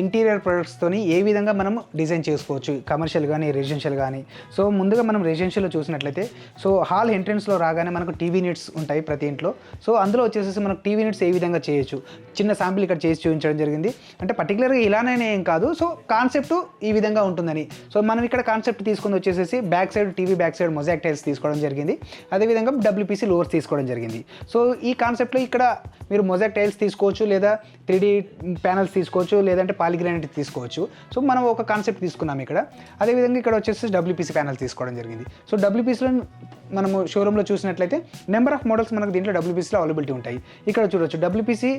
Interior ప్రొడక్ట్స్తోని ఏ విధంగా మనం design చేసుకోవచ్చు? కమర్షియల్ కానీ రెసిడెన్షియల్ కానీ సో ముందుగా మనం రెసిడెన్షియల్లో చూసినట్లయితే సో హాల్ ఎంట్రన్స్లో రాగానే మనకు టీవీ యూనిట్స్ ఉంటాయి ప్రతి ఇంట్లో. సో అందులో వచ్చేసి మనకు టీవీ యూనిట్స్ ఏ విధంగా చేయొచ్చు? చిన్న శాంపిల్ ఇక్కడ చేసి చూపించడం జరిగింది. అంటే పర్టికులర్గా ఇలానే ఏం కాదు. సో కాన్సెప్ట్ ఈ విధంగా ఉంటుందని. సో మనం ఇక్కడ కాన్సెప్ట్ తీసుకుని వచ్చేసేసి back side TV back side mosaic tiles తీసుకోవడం జరిగింది. అదేవిధంగా డబ్ల్యూపీసీ లోవర్స్ తీసుకోవడం జరిగింది. సో ఈ కాన్సెప్ట్లో ఇక్కడ మీరు మొజాక్ టైల్స్ తీసుకోవచ్చు లేదా త్రీ ప్యానల్స్ తీసుకోవచ్చు లేదంటే పాలిగ్రానైట్ తీసుకోవచ్చు. సో మనం ఒక కాన్సెప్ట్ తీసుకున్నాం ఇక్కడ. అదేవిధంగా ఇక్కడ వచ్చేసి డబ్ల్యూపీసీ ప్యానల్ తీసుకోవడం జరిగింది. సో డబ్ల్యూపీసీలో మనము షోరూంలో చూసినట్లయితే నెంబర్ ఆఫ్ మోడల్స్ మనకు దీంట్లో డబ్ల్యూపీసీలో అవైలబిలిటీ ఉంటాయి. ఇక్కడ చూడొచ్చు. డబ్ల్యూపీసీ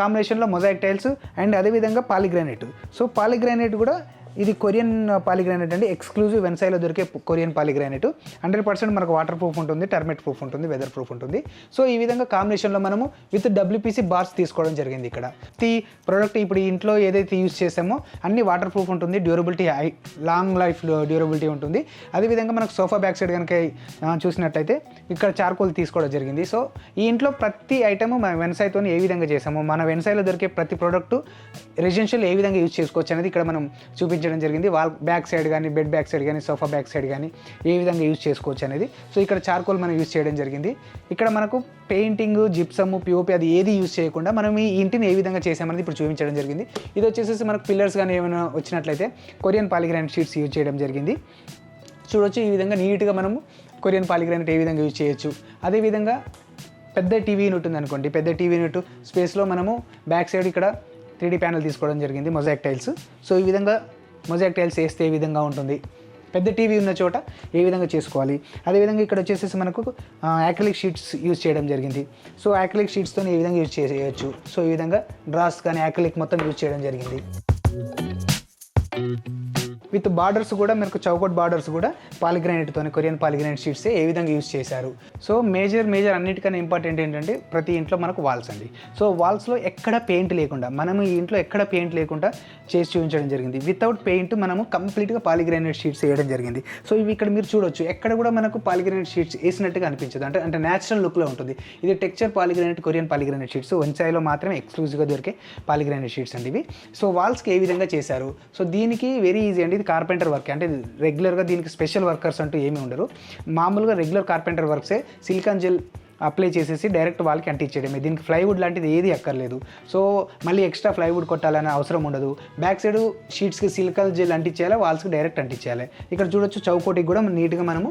కాంబినేషన్లో మొజాక్ టైల్స్ అండ్ అదేవిధంగా పాలిగ్రానైట్. సో పాలిగ్రానైట్ కూడా ఇది కొరియన్ పాలిగ్రానైట్ అండి. ఎక్స్క్లూజివ్ వెన్సైలో దొరికే కొరియన్ పాలిగ్రానైట్. హండ్రెడ్ పర్సెంట్ మనకు వాటర్ ప్రూఫ్ ఉంటుంది టర్మెట్ ప్రూఫ్ ఉంటుంది వెదర్ ప్రూఫ్ ఉంటుంది. సో ఈ విధంగా కాంబినేషన్లో మనము విత్ డబ్ల్యూపీసీ బార్స్ తీసుకోవడం జరిగింది ఇక్కడ. ఈ ప్రోడక్ట్ ఇప్పుడు ఇంట్లో ఏదైతే యూస్ చేసామో అన్ని వాటర్ ప్రూఫ్ ఉంటుంది durability high long life durability ఉంటుంది. అదేవిధంగా మనకు సోఫా బ్యాక్ సైడ్ కనుక చూసినట్టయితే ఇక్కడ చార్కోల్ తీసుకోవడం జరిగింది. సో ఈ ఇంట్లో ప్రతి ఐటమ్ మన వెన్సైతో ఏ విధంగా చేసామో మన వెన్సైలో దొరికే ప్రతి ప్రోడక్ట్ రెసిడెన్షియల్ ఏ విధంగా యూజ్ చేసుకోవచ్చు అనేది ఇక్కడ మనం చూపించడం జరిగింది. వాల్ బ్యాక్ సైడ్ కానీ బెడ్ బ్యాక్ సైడ్ కానీ సోఫా బ్యాక్ సైడ్ కానీ ఏ విధంగా యూజ్ చేసుకోవచ్చు అనేది. సో ఇక్కడ చార్కోల్ మనం యూజ్ చేయడం జరిగింది. ఇక్కడ మనకు పెయింటింగ్ జిప్సమ్ పిఓపి అది ఏది యూజ్ చేయకుండా మనం ఈ ఇంటిని ఏ విధంగా చేసామనేది ఇప్పుడు చూపించడం జరిగింది. ఇది వచ్చేసి మనకు పిల్లర్స్ కానీ ఏమైనా వచ్చినట్లయితే కొరియన్ పాలిగ్రానైట్ షీట్స్ యూజ్ చేయడం జరిగింది. చూడొచ్చు ఈ విధంగా నీట్గా మనము కొరియన్ పాలిగ్రానైట్ ఏ విధంగా యూజ్ చేయొచ్చు. అదేవిధంగా పెద్ద టీవీ యూనిట్ ఉంది అనుకోండి పెద్ద టీవీ యూనిట్ స్పేస్లో మనము బ్యాక్ సైడ్ ఇక్కడ త్రీడీ ప్యానల్ తీసుకోవడం జరిగింది మొజాక్ టైల్స్. సో ఈ విధంగా మొజాక్ టైల్స్ వేస్తే ఏ విధంగా ఉంటుంది? పెద్ద టీవీ ఉన్న చోట ఏ విధంగా చేసుకోవాలి? అదేవిధంగా ఇక్కడ వచ్చేసేసి మనకు యాక్రిలిక్ షీట్స్ యూజ్ చేయడం జరిగింది. సో యాక్రిలిక్ షీట్స్తో ఏ విధంగా యూజ్ చేయవచ్చు సో ఈ విధంగా డ్రాస్ కానీ యాక్రిలిక్ మొత్తం యూజ్ చేయడం జరిగింది. విత్ బార్డర్స్ కూడా మనకు చౌకట్ బార్డర్స్ కూడా పాలిగ్రానైట్తో కొరియన్ పాలిగ్రానైట్ షీట్స్ ఏ విధంగా యూజ్ చేశారు. సో మేజర్ మేజర్ అన్నిటికన్నా ఇంపార్టెంట్ ఏంటంటే ప్రతి ఇంట్లో మనకు వాల్స్ అండి. సో వాల్స్లో ఎక్కడ పెయింట్ లేకుండా మనము ఈ ఇంట్లో ఎక్కడ పెయింట్ లేకుండా చేసి చూపించడం జరిగింది. వితౌట్ పెయింట్ మనము కంప్లీట్గా పాలిగ్రానైట్ షీట్స్ వేయడం జరిగింది. సో ఇవి ఇక్కడ మీరు చూడొచ్చు. ఎక్కడ కూడా మనకు పాలిగ్రానైట్ షీట్స్ వేసినట్టుగా అనిపించదు. అంటే అంటే న్యాచురల్ లుక్లో ఉంటుంది. ఇది texture polygranite Korean polygranite sheets. వంచాయిలో మాత్రమే ఎక్స్క్లూజివ్గా దొరికే పాలిగ్రానైట్ షీట్స్ అండి ఇవి. సో వాల్స్కి ఏ విధంగా చేశారు? సో దీనికి వెరీ ఈజీ అండి. ఇది కార్పెంటర్ వర్క్ అంటే రెగ్యులర్గా దీనికి స్పెషల్ వర్కర్స్ అంటూ ఏమీ ఉండరు. మామూలుగా రెగ్యులర్ కార్పెంటర్ వర్క్సే సిలికాన్ జెల్ అప్లై చేసేసి డైరెక్ట్ వాళ్ళకి అంటించేయడమే దీనికి ఫ్లైవుడ్ లాంటిది ఏది అక్కర్లేదు. సో మళ్ళీ ఎక్స్ట్రా ఫ్లైవుడ్ కొట్టాలనే అవసరం ఉండదు. బ్యాక్ సైడ్ షీట్స్కి సిలికల్ జెల్ అంటించేయాలి వాల్స్కి డైరెక్ట్ అంటించేయాలి ఇక్కడ చూడొచ్చు చౌకోటికి కూడా నీట్గా మనము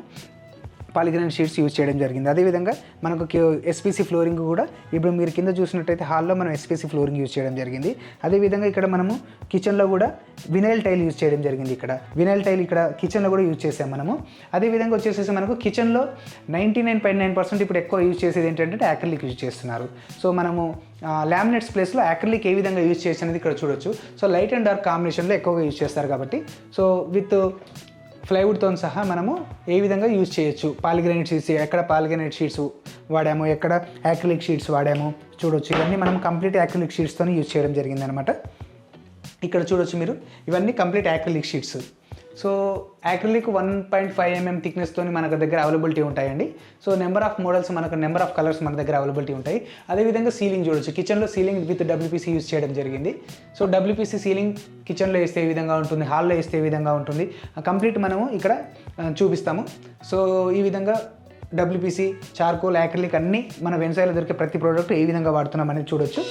పాలిగ్రాన్ షీట్స్ యూజ్ చేయడం జరిగింది. అదేవిధంగా మనకు ఎస్పీసీ ఫ్లోరింగ్ కూడా ఇప్పుడు మీరు కింద చూసినట్టయితే హాల్లో మనం ఎస్పీసీ ఫ్లోరింగ్ యూజ్ చేయడం జరిగింది. అదేవిధంగా ఇక్కడ మనము కిచెన్లో కూడా వినైల్ టైల్ యూజ్ చేయడం జరిగింది ఇక్కడ. వినైల్ టైల్ ఇక్కడ కిచెన్లో కూడా యూజ్ చేసాం మనము. అదేవిధంగా వచ్చేసేసి మనకు కిచెన్లో ninety nine point nine percent ఇప్పుడు ఎక్కువ యూజ్ చేసేది ఏంటంటే యాక్రిలిక్ యూజ్ చేస్తున్నారు. సో మనము లామినేట్స్ ప్లేస్లో యాక్రిలిక్ ఏ విధంగా యూజ్ చేసినది ఇక్కడ చూడొచ్చు. సో లైట్ అండ్ డార్క్ కాంబినేషన్లో ఎక్కువగా యూజ్ చేస్తారు కాబట్టి. సో విత్ ప్లైవుడ్తో సహా మనము ఏ విధంగా యూజ్ చేయొచ్చు? పాలిగ్రానైట్ షీట్స్ ఎక్కడ పాలిగ్రానైట్ షీట్స్ వాడాము? ఎక్కడ యాక్రిలిక్ షీట్స్ వాడాము? చూడొచ్చు. ఇవన్నీ మనం కంప్లీట్ యాక్రిలిక్ షీట్స్తో యూజ్ చేయడం జరిగిందనమాట ఇక్కడ చూడొచ్చు మీరు. ఇవన్నీ complete acrylic sheets. So acrylic one point five MM థిక్నెస్తో మనకు దగ్గర అవైలబిలిటీ ఉంటాయండి. సో నెంబర్ ఆఫ్ మోడల్స్ మనకు నెంబర్ ఆఫ్ కలర్స్ మన దగ్గర అవైలబిలిటీ ఉంటాయి. అదేవిధంగా సీలింగ్ చూడొచ్చు. కిచెన్లో సీలింగ్ విత్ డబ్ల్యూపీసీ యూజ్ చేయడం జరిగింది. సో డబ్ల్యూపీసీ సీలింగ్ కిచెన్లో వేస్తే ఏ విధంగా ఉంటుంది? హాల్లో వేస్తే ఏ విధంగా ఉంటుంది? కంప్లీట్ మనము ఇక్కడ చూపిస్తాము. సో ఈ విధంగా డబ్ల్యూపీసీ చార్కోల్ యాక్రిలిక్ అన్నీ మన వెన్సైలో దొరికే ప్రతి ప్రోడక్ట్ ఏ విధంగా వాడుతున్నాం అనేది చూడొచ్చు.